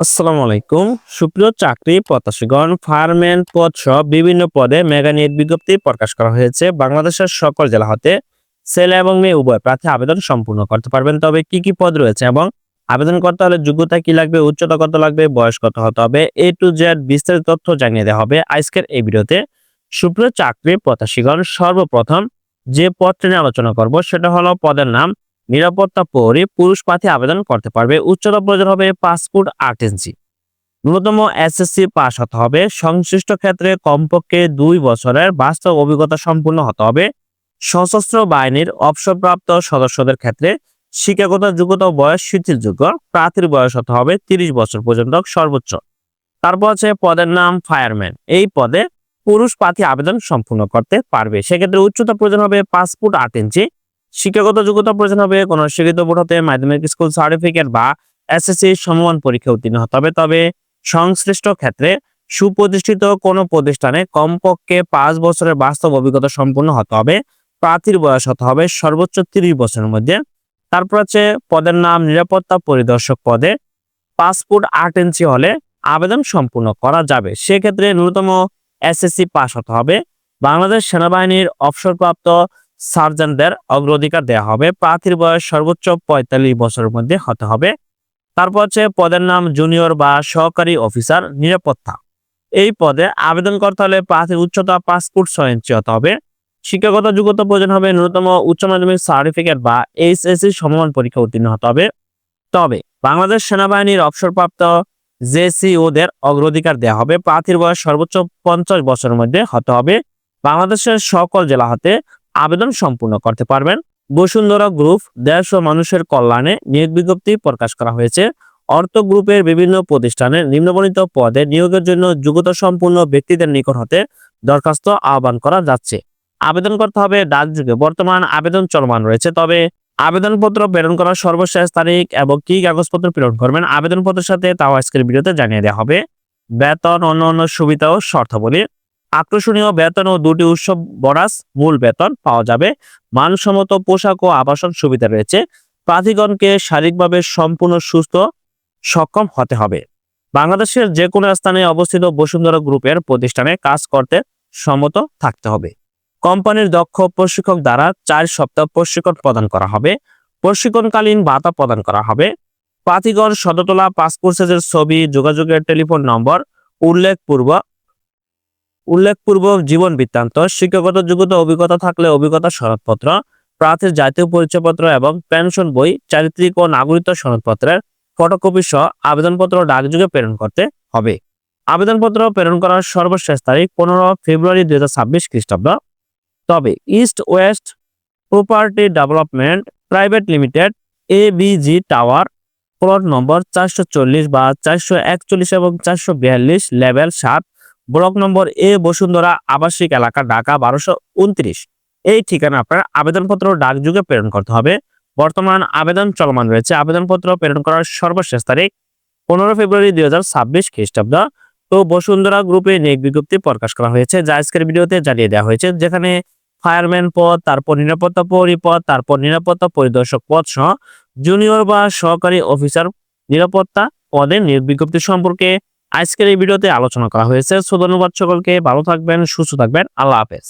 আসসালামু আলাইকুম। সুপ্রিয় চাকরি, প্রত্যাশীগণ, ফায়ারম্যান, পদ সহ বিভিন্ন পদে মেগা নিয়োগ বিজ্ঞপ্তি প্রকাশ করা হয়েছে। বাংলাদেশের সকল জেলা হতে ছেলে এবং মেয়ে উভয় প্রার্থী আবেদন সম্পূর্ণ করতে পারবেন। তবে কি কি পদ রয়েছে এবং আবেদন করতে হলে যোগ্যতা কি লাগবে, উচ্চতা কত লাগবে, বয়স কত হতে হবে, এ টু জেড বিস্তারিত তথ্য জানিয়ে দেওয়া হবে আজকের এই ভিডিওতে। সুপ্রিয় চাকরি, প্রত্যাশীগণ, সর্বপ্রথম যে পদটি নিয়ে আলোচনা করব, সেটা হলো পদের নাম নিরাপত্তা পরে পুরুষ প্রার্থী আবেদন করতে পারবে। উচ্চতা প্রয়োজন হবে পাসপোর্ট আট ইঞ্চি। ন্যূনতম এসএসসি পাস হতে হবে। সংশ্লিষ্ট ক্ষেত্রে কমপক্ষে দুই বছরের বাস্তব অভিজ্ঞতা সম্পূর্ণ হতে হবে। সশস্ত্র বাহিনীর অবসরপ্রাপ্ত সদস্যদের ক্ষেত্রে শিক্ষাগত যোগ্যতা বয়স শিথিলযোগ্য। প্রার্থীর বয়স হতে হবে তিরিশ বছর পর্যন্ত সর্বোচ্চ। তারপর আছে পদের নাম ফায়ারম্যান। এই পদে পুরুষ প্রার্থী আবেদন সম্পূর্ণ করতে পারবে। সেক্ষেত্রে উচ্চতা প্রয়োজন হবে পাসপোর্ট আট ইঞ্চি। শিক্ষাগত যোগ্যতা প্রয়োজন হবে, কোন শিক্ষিত বোর্ড হতে মাধ্যমিক স্কুল সার্টিফিকেট বা এসএসসি সমমান পরীক্ষা উত্তীর্ণ হতে হবে। তবে সংশ্লিষ্ট ক্ষেত্রে সুপ্রতিষ্ঠিত কোনো প্রতিষ্ঠানে কমপক্ষে পাঁচ বছরের বাস্তব অভিজ্ঞতা সম্পূর্ণ হতে হবে, প্রার্থীর বয়স হতে হবে সর্বোচ্চ তিরিশ বছরের মধ্যে। তারপর আছে পদের নাম, নিরাপত্তা পরিদর্শক পদে পাসপোর্ট আট ইঞ্চি হলে আবেদন সম্পূর্ণ করা যাবে। সেক্ষেত্রে ন্যূনতম এসএসসি পাস হতে হবে। বাংলাদেশ সেনাবাহিনীর অবসরপ্রাপ্ত সার্জনদের অগ্রাধিকার দেওয়া হবে। প্রার্থীর বয়স সর্বোচ্চ পঁয়তাল্লিশ বছরের মধ্যে হতে হবে। তারপর হচ্ছে পদের নাম জুনিয়র বা সহকারী অফিসার নিরাপত্তা। এই পদে আবেদন করতে হলে প্রার্থীর উচ্চতা পাসপোর্ট ছয় ইঞ্চি হতে হবে। শিক্ষাগত যোগ্যতা প্রয়োজন হবে ন্যূনতম উচ্চ মাধ্যমিক সার্টিফিকেট বা এইচএসসি সমমান পরীক্ষা উত্তীর্ণ হতে হবে। তবে বাংলাদেশ সেনাবাহিনীর অবসরপ্রাপ্ত জেসিওদের অগ্রাধিকার দেওয়া হবে। প্রার্থীর বয়স সর্বোচ্চ পঞ্চাশ বছরের মধ্যে হতে হবে। বাংলাদেশের সকল জেলা হতে আবেদন সম্পূর্ণ করতে পারবেন। বসুন্ধরা গ্রুপ দেশ ও মানুষের কল্যাণে নিয়োগ বিজ্ঞপ্তি প্রকাশ করা হয়েছে। অর্থ গ্রুপের বিভিন্ন প্রতিষ্ঠানে নিম্নবর্ণিত পদে নিয়োগের জন্য যোগ্যতা সম্পূর্ণ ব্যক্তিদের নিকট হতে দরখাস্ত আহ্বান করা যাচ্ছে। আবেদন করতে হবে ডাকযোগে বর্তমান আবেদন চলমান রয়েছে, তবে আবেদনপত্র প্রেরণ করার সর্বশেষ তারিখ এবং কি কাগজপত্র প্রেরণ করবেন আবেদনপত্রের সাথে তাও আজকের ভিডিওতে জানিয়ে দেওয়া হবে। বেতন অন্য অন্য সুবিধা ও শর্তাবলী আকর্ষণীয় বেতন ও দুটি উৎসব বরাস মূল বেতন পাওয়া যাবে। মানসম্মত পোশাক ও আবাসন সুবিধা রয়েছে। প্রার্থীগণকে শারীরিকভাবে সম্পূর্ণ সুস্থ, সক্ষম হতে হবে। বাংলাদেশের যে কোনো স্থানে অবস্থিত বসুন্ধরা গ্রুপের প্রতিষ্ঠানে কাজ করতে সম্মত থাকতে হবে। কোম্পানির দক্ষ প্রশিক্ষক দ্বারা চার সপ্তাহ প্রশিক্ষণ প্রদান করা হবে। প্রশিক্ষণকালীন ভাতা প্রদান করা হবে। প্রার্থীগণ সদতলা পাসপোর্ট সাইজের ছবি, যোগাযোগের টেলিফোন নম্বর উল্লেখপূর্বক উল্লেখপূর্বক জীবন বৃত্তান্ত, শিক্ষাগত যোগ্যতা, অভিজ্ঞতা থাকলে অভিজ্ঞতা সনদপত্র, প্রার্থীর জাতীয় পরিচয়পত্র এবং পেনশন বই, চারিত্রিক ও নাগরিক সনদপত্রের ফটোকপি সহ আবেদনপত্র ডাকযোগে প্রেরণ করতে হবে। আবেদনপত্র প্রেরণ করার সর্বশেষ তারিখ পনেরো ফেব্রুয়ারি দুই হাজার ছাব্বিশ খ্রিস্টাব্দ। তবে east west property development private limited এ বিজি টাওয়ার প্লট নম্বর চারশো চল্লিশ বা চারশো একচল্লিশ এবং চারশো বিয়াল্লিশ লেভেল সাত ব্লক নম্বর এ বসুন্ধরা আবাসিক এলাকা ঢাকা বারোশো উনত্রিশ। এই ঠিকানা আপনার আবেদনপত্র ডাকযুগে প্রেরণ করতে হবে। বর্তমান আবেদন চলমান রয়েছে। আবেদনপত্র প্রেরণ করার সর্বশেষ তারিখ পনেরো ফেব্রুয়ারি দুই হাজার ছাব্বিশ খ্রিস্টাব্দ। তো বসুন্ধরা গ্রুপে নিয়োগ বিজ্ঞপ্তি প্রকাশ করা হয়েছে। যা আজকের ভিডিওতে জানিয়ে দেওয়া হয়েছে। যেখানে ফায়ারম্যান পদ, তারপর নিরাপত্তা প্রহরী পদ তারপর নিরাপত্তা পরিদর্শক পদ সহ জুনিয়র বা সহকারী অফিসার নিরাপত্তা পদের নিয়োগ বিজ্ঞপ্তি সম্পর্কে আজকের এই ভিডিওতে আলোচনা করা হয়েছে। সো ধন্যবাদ সকলকে, ভালো থাকবেন, সুস্থ থাকবেন, আল্লাহ হাফেজ।